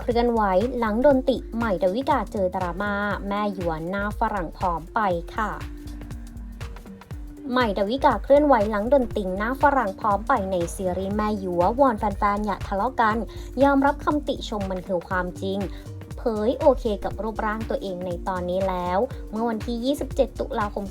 เคลื่อนไหวหลังโดนติใหม่ดาวิกาเจอดราม่าแม่หยวนหน้าฝรั่งผอมไปค่ะใหม่ดาวิกาเคลื่อนไหวหลังโดนติงหน้าฝรั่งพร้อมไปในซีรีส์แม่หยัววอนแฟนๆอย่าทะเลาะกัน ยอมรับคำติชมมันคือความจริง เผยโอเคกับรูปร่างตัวเองในตอนนี้แล้ว เมื่อวันที่ 27 ตุลาคม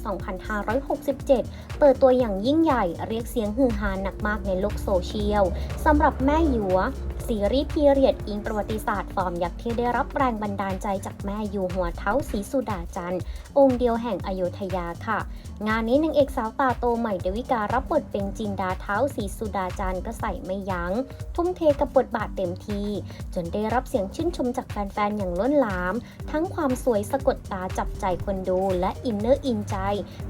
2567 เปิดตัวอย่างยิ่งใหญ่เรียกเสียงฮือฮาหนักมากในโลกโซเชียลสำหรับแม่หยัวซีรีส์พีเรียดอิงประวัติศาสตร์ฟอร์มยักษ์ที่ได้รับแรงบันดาลใจจากแม่ยูหัวเท้าสีสุดาจันทร์องค์เดียวแห่งอโยธยาค่ะ งานนี้นางเอกสาวตาโตใหม่เดวิการับบทเป็นจินดาเท้าสีสุดาจันทร์ก็ใส่ไม่ยัง้ง ทุ่มเทกับบทบาทเต็มที่จนได้รับเสียงชื่นชมจากแฟนๆอย่างล้นหลาม ทั้งความสวยสะกดตาจับใจคนดูและอินเนอร์อินใจ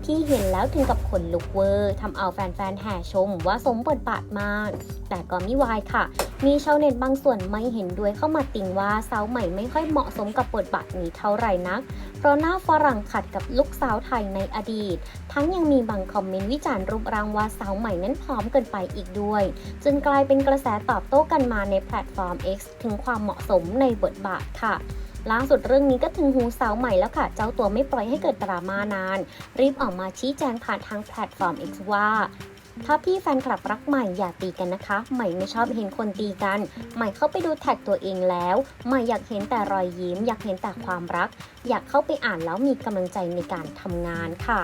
ที่เห็นแล้วถึงกับขนลุกเวอร์ทำเอาแฟนๆแห่ชมว่าสมบทบาทมาก แต่ก็ไม่วายค่ะ มีชาวเน็ตบางส่วนไม่เห็นด้วยเข้ามาติงว่าสาวใหม่ไม่ค่อยเหมาะสมกับบทบาทนี้เท่าไหร่นัก เพราะหน้าฝรั่งขัดกับลูกสาวไทยในอดีต ทั้งยังมีบางคอมเมนต์วิจารณ์รูปร่างว่าสาวใหม่นั้นผอมเกินไปอีกด้วย จึงกลายเป็นกระแสตอบโต้กันมาในแพลตฟอร์ม X ถึงความเหมาะสมในบทบาทค่ะ ล่าสุดเรื่องนี้ก็ถึงหูสาวใหม่แล้วค่ะ เจ้าตัวไม่ปล่อยให้เกิดดราม่านาน รีบออกมาชี้แจงผ่านทางแพลตฟอร์ม X ว่าถ้าพี่แฟนคลับรักใหม่อย่าตีกันนะคะ ใหม่ไม่ชอบเห็นคนตีกัน ใหม่เข้าไปดูแท็กตัวเองแล้ว ใหม่อยากเห็นแต่รอยยิ้ม อยากเห็นแต่ความรัก อยากเข้าไปอ่านแล้วมีกำลังใจในการทำงานค่ะ